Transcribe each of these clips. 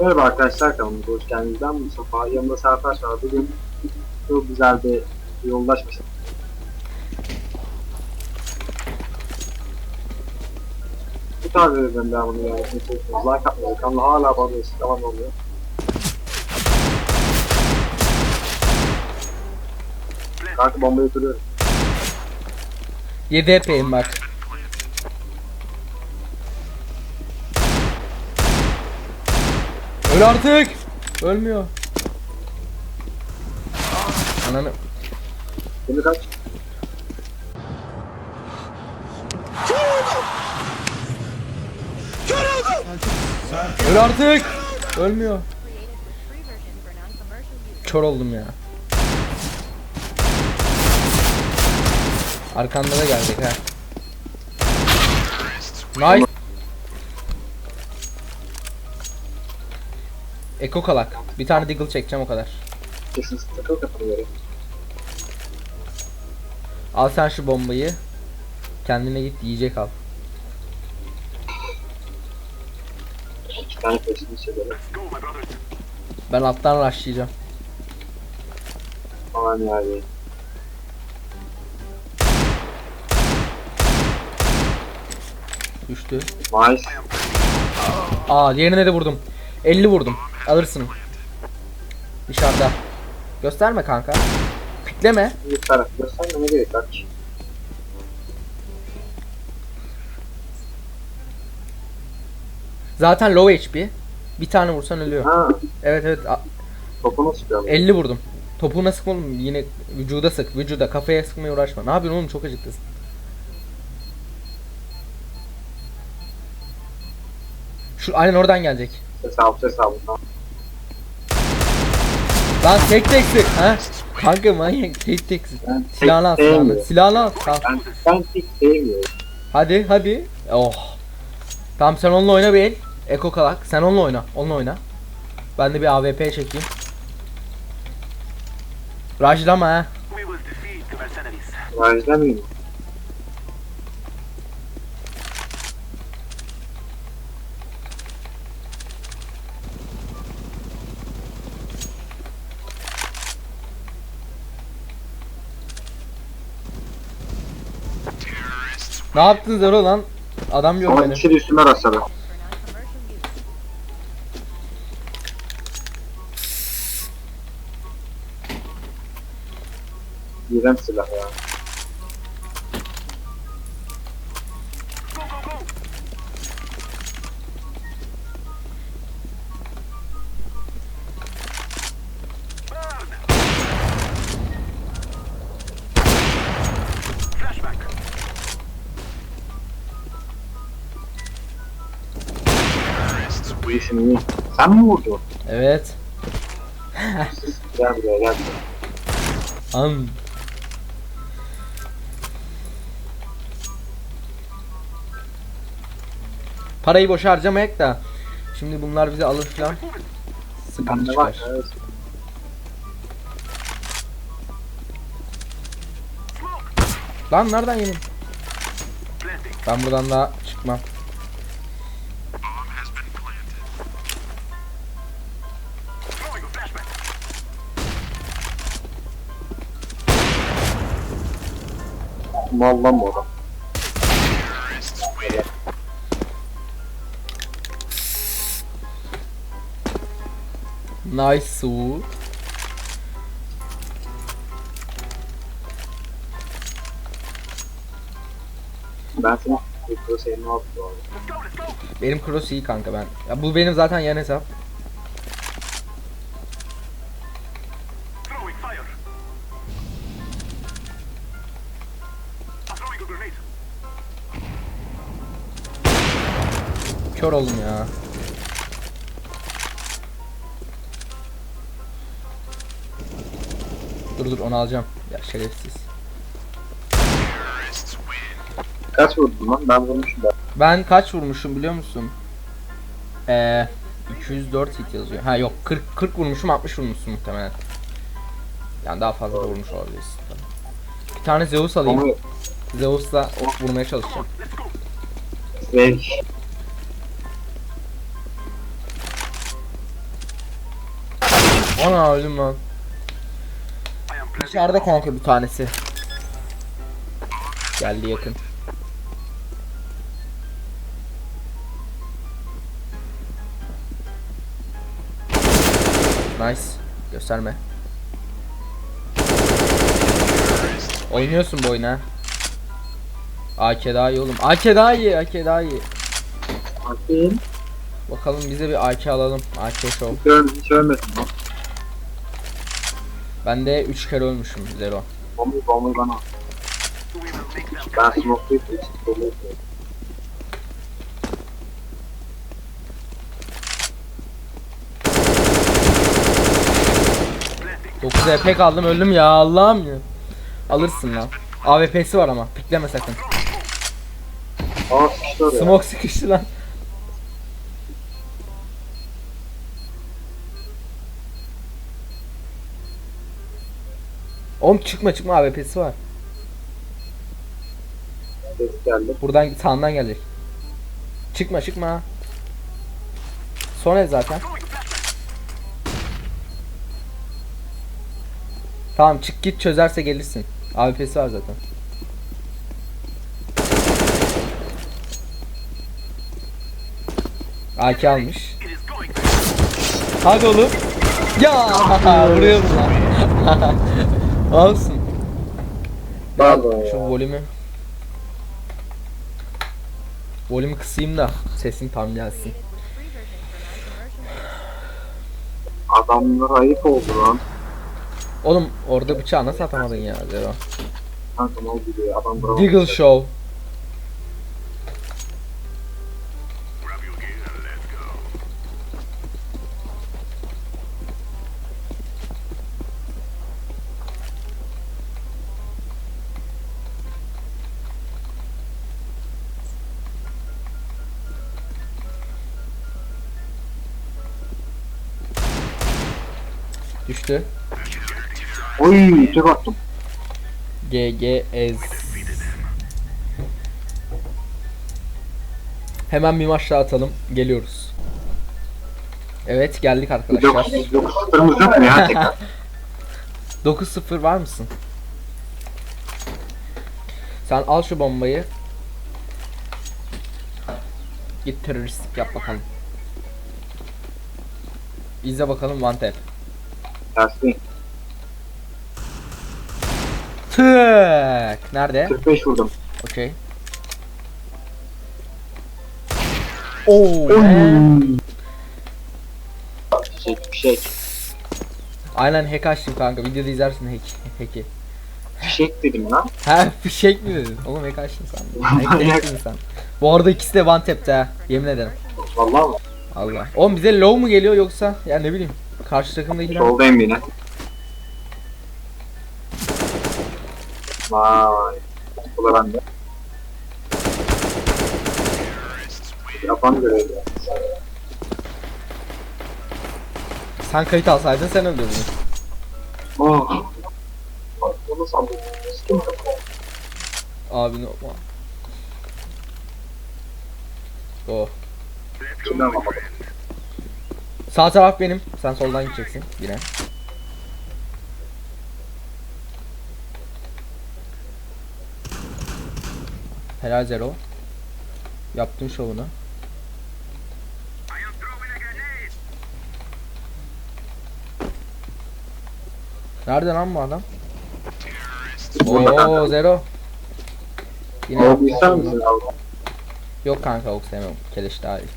Merhaba arkadaşlar kanalımıza hoş geldiniz. Ben Mustafa. Yanımda Sertaç var. Bugün çok güzel bir yoldaşmış. Bu tarz videoların devamını gelmesini istiyorsanız like atmayı, kanala hala abone değilseniz abone olmayı. Kanka bombayı kuruyorum. 7 epeyim bak. Artık. Ölmüyor. Ananı. Şimdi kaç? Öl artık. Ölmüyor. Kör oldum ya. Arkanda da gelecek ha. Nice. Eko kalak. Bir tane deagle çekeceğim o kadar. Al sen şu bombayı. Kendine git yiyecek al. İki tane. Ben alttan rushlayacağım. Falan yani. Düştü. Nice. Aa yerine de vurdum. 50 vurdum. Alırsın. Dışarıda. Gösterme kanka. Pikleme. Bir taraf göstermene gerek var. Zaten low HP. Bir tane vursan ölüyor. Ha, Evet evet. topu nasıl çıkıyor? 50 vurdum. Topuğuna sıkma oğlum. Yine vücuda sık. Vücuda. Kafaya sıkmaya uğraşma. Ne yapıyorsun oğlum? Çok acıktın. Şu aynen oradan gelecek. Ses al, ses al. Lan tek tek sık. Ha? Kanka manyak tek tek sık. Al silahını. sevmiyorum. Silahını al. Tamam. Ben, ben tek sevmiyorum. Hadi hadi. Oh. Tamam sen onunla oyna bir el. Eko kalak. Sen onunla oyna. Onunla oyna. Ben de bir AWP çekeyim. Rajlama ha. Rajda Ne yaptın Zero lan? Adam yok Ama benim. ikisi de üstüme rastladı. İğrenç silah ya. Sen mi vurdun? Evet. Gel buraya gel buraya. An. Parayı boş harcamayak da. Şimdi bunlar bizi alır falan. Sıkıntı Bende var. çıkar. Evet. Lan nereden yedim? Ben buradan daha çıkmam. Mal lan bu adam. Nice su. Ben seni Mikro senin. Benim cross iyi kanka ben. Ya bu benim zaten yan hesap. Kör oldum ya. Dur dur onu alacağım. Ya şerefsiz. Kaç vurdun lan? Ben vurmuşum da. Ben kaç vurmuşum biliyor musun? Eee 204 hit yazıyor. Ha yok 40 40 vurmuşum 60 vurmuşsun muhtemelen. Yani daha fazla da vurmuş olabilirsin. Bir tane Zeus alayım. Ama Zeus'la ok vurmaya çalışacağım. Ve Ana öldüm lan. İçeride kanka bir tanesi. Geldi yakın. Nice. Gösterme. Oynuyorsun bu oyunu ha. AK daha iyi oğlum. AK daha iyi, AK daha iyi. Bakayım. Bakalım bize bir AK alalım. AK show. Hiç, öl hiç ölmesin lan. Ben de 3 kere ölmüşüm zero. Bombayı bombayı bana. Ben dolu yapıyorum. Planting. 9 EP kaldım öldüm ya Allah'ım ya. Alırsın lan. AWP'si var ama pikleme sakın. Aa sıkıştı oraya. Smoke sıkıştı lan. Oğlum çıkma çıkma AWP'si var. Ses geldi. Buradan sağından gelecek. Çıkma çıkma. Son ev zaten. Tamam çık git çözerse gelirsin. AWP'si var zaten. AK almış. Hadi oğlum. Ya vuruyorum lan. Olsun. Ya. şu volümü Volümü kısayım da sesin tam gelsin. Adamlar ayıp oldu lan. Oğlum orada bıçağı nasıl atamadın ya Zero? Kanka ne oldu diyor. Adam bravo. Deagle Show. Düştü. Oy tek attım. GG Ez. Hemen bir maç daha atalım. Geliyoruz. Evet geldik arkadaşlar. 9 9 sıfırımız yok mu ya tekrar? 9-0 var mısın? Sen al şu bombayı. Git teröristlik yap bakalım. İzle bakalım one tap. Tersi. Tık. Nerede? 45 vurdum. Okey. Oo. man. Fişek fişek. Aynen hack açtım kanka. Videoda izlersin hack. Hack'i. Fişek dedim lan. Ha fişek mi dedin? Oğlum hack açtın sen. Hack sen. Bu arada ikisi de one tap'te ha. Yemin ederim. Vallahi mı? Allah. Oğlum bize low mu geliyor yoksa ya ne bileyim. Karşı takımdakiler. Soldayım yine. Vay. Bu da bende. Yapan görevli. Sen kayıt alsaydın sen öldürdün. Oh. Bunu sandım. Abi ne Sağ taraf benim. Sen soldan gideceksin yine. Helal Zero. Yaptın şovunu. Nerede lan bu adam? Oo Zero. Yine? Yok kanka ok sevmem. Keleş daha iyi.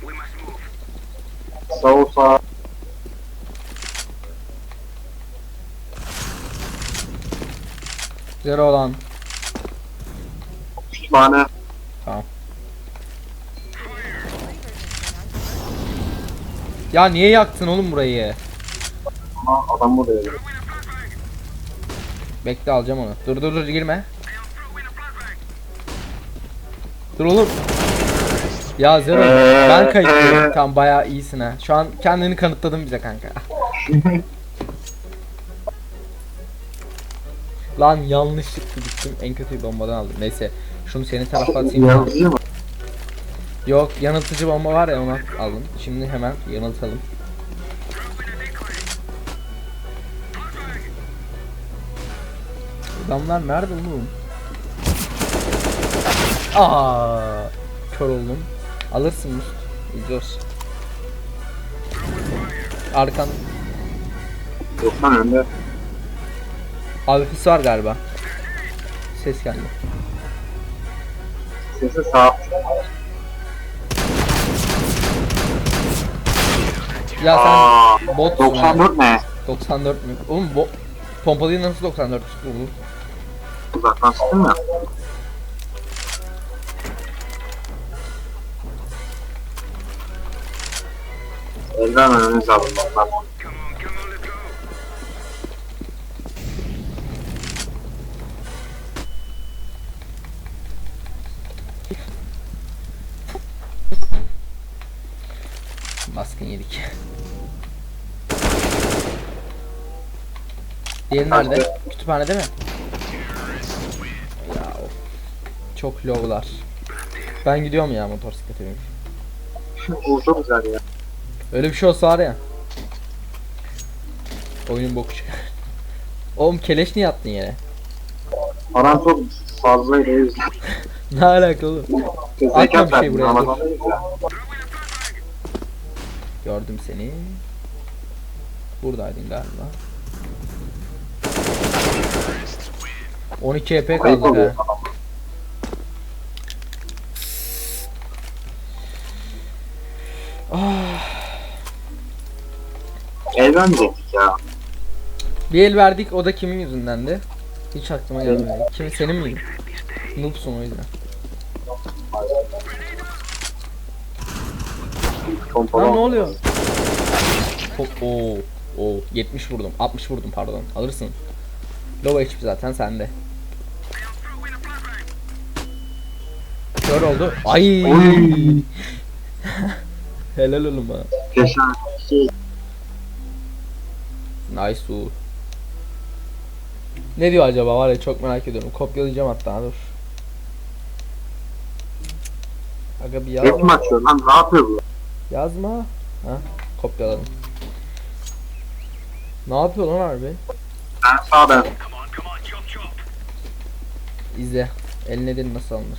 We must move. Sağ ol sağ. Zero olan. Kütüphane. Ya niye yaktın oğlum burayı? Ama adam burada. Bekle alacağım onu. Dur dur dur girme. Dur oğlum. Ya Zero ben kayıtlıyım. ee. Tamam bayağı iyisin ha. Şu an kendini kanıtladın bize kanka. Lan yanlışlıkla gittim. En kötü bombadan aldım. Neyse. Şunu senin tarafa atayım. Yanıltıcı? Yok yanıltıcı bomba var ya onu aldım. Şimdi hemen yanıltalım. Adamlar nerede oğlum? Aa, kör oldum. Alırsın Must. İzliyoruz. Arkan Yok lan önde. Alfis var galiba. Ses geldi. Sesi sağ. Ya Aa, sen botsun ha. 94 ne? 94 mü? Oğlum bo pompalıyı nasıl 94 vurdun? Uzaktan sıktın mı? Elden önünüze alın. Baskın yedik. Diğeri nerede? Kütüphanede mi? Ya of. Çok low'lar. Ben gidiyorum ya motosiklete binip. Bu çok güzel ya. Öyle bir şey olsa var ya. Oyunun boku çıkar. Oğlum keleş niye attın yere? Paran çok fazlaydı o yüzden. Ne alaka oğlum? Atma bir şey buraya, ya. Gördüm seni. Buradaydın galiba. 12 EP kaldı oluyor. ha. Eğlenecektik ya. Bir el verdik o da kimin yüzündendi? Hiç aklıma gelmedi. Kim senin miydi? Noobsun o yüzden. Pompalı. Lan ne oluyor? Hop oo. Oo 70 vurdum. 60 vurdum pardon. Alırsın. Low HP zaten sende. Kör oldu. Ay. Oy. Helal oğlum şey Nice Uğur. Ne diyor acaba var ya çok merak ediyorum. Kopyalayacağım hatta dur. Aga bir yazma. mi açıyor lan? Ne yapıyor bu? Yazma. Ha kopyaladım. Ne yapıyor lan harbi? Ben sağ ben. Come on, come on, chop chop. İzle. El nedeni nasıl alınır?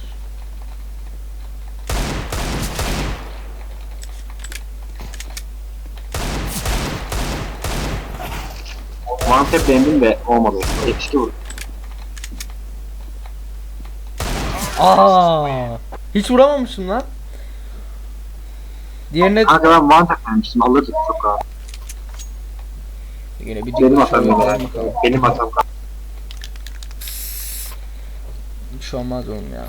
One tap denedim de olmadı. 72 vurdu. Aa! Hiç vuramamışım lan. Diğerine Kanka ben one tap denemiştim. Alırdık çok rahat. yine bir Benim dikkat hatam şöyle bakalım. Benim hatam. Bir şey olmaz oğlum ya.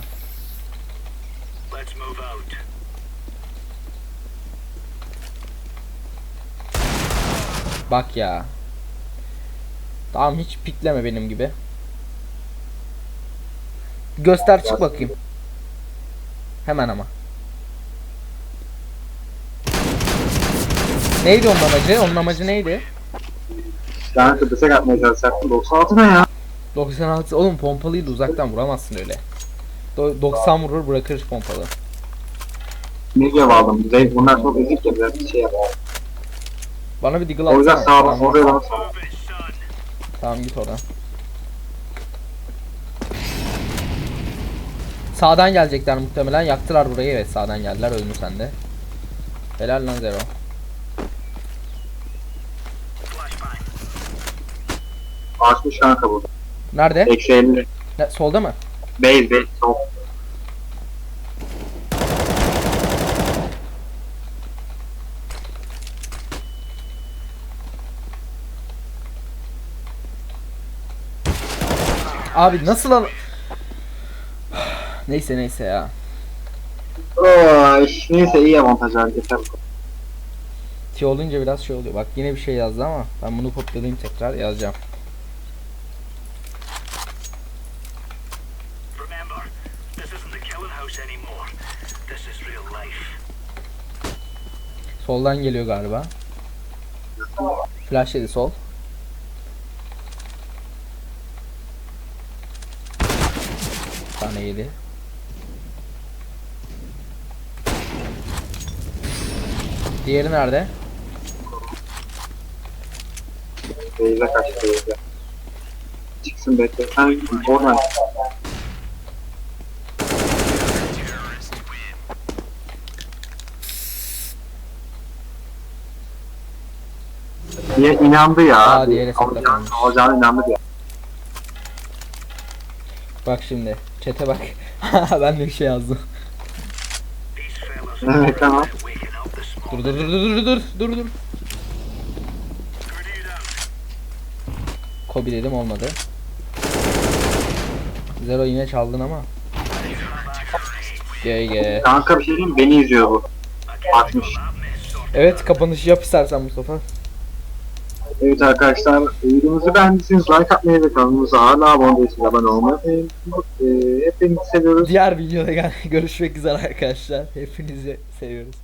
Let's move out. Bak ya. Tamam hiç pikleme benim gibi. Göster çık bakayım. Hemen ama. Neydi onun amacı? Onun amacı neydi? Yani kıbrıs'a atmaya çalışacaktım. 96 ne ya? 96 oğlum pompalıydı uzaktan vuramazsın öyle. Do- 90 vurur bırakır pompalı. Ne gibi aldım? Zeyt bunlar çok ezik ya biraz şey yap. Bana bir deagle O yüzden atsana. sağa. Tamam, Oraya it, son. tamam git oradan. Sağdan gelecekler muhtemelen. Yaktılar burayı. Evet sağdan geldiler. Öldü sende. Helal lan Zero. 60 kanka burada. Nerede? Eksi 50. Ne, solda mı? Base base sol. Abi nasıl al... neyse neyse ya. Oy, neyse iyi avantaj hareket T olunca biraz şey oluyor. Bak yine bir şey yazdı ama ben bunu kopyalayayım tekrar yazacağım. Soldan geliyor galiba. Flash yedi sol. tane yedi. Diğeri nerede? Beyze kaçtı. Çıksın bekle. Sen oradan. Diye inandı ya. Aa, diğeri Alacağını- kalmış. Alacağını inandı diye. Bak şimdi. Çete bak. ben de bir şey yazdım. Evet tamam. Dur dur dur dur dur dur dur dur. Kobi dedim olmadı. Zero yine çaldın ama. GG. Kanka bir şey diyeyim? Beni izliyor bu. Atmış. Evet kapanışı yap istersen Mustafa. Evet arkadaşlar videomuzu beğendiyseniz like atmayı ve kanalımıza hala abone değilseniz abone olmayı unutmayın. Ee, hepinizi seviyoruz. Diğer videoda görüşmek üzere arkadaşlar. Hepinizi seviyoruz.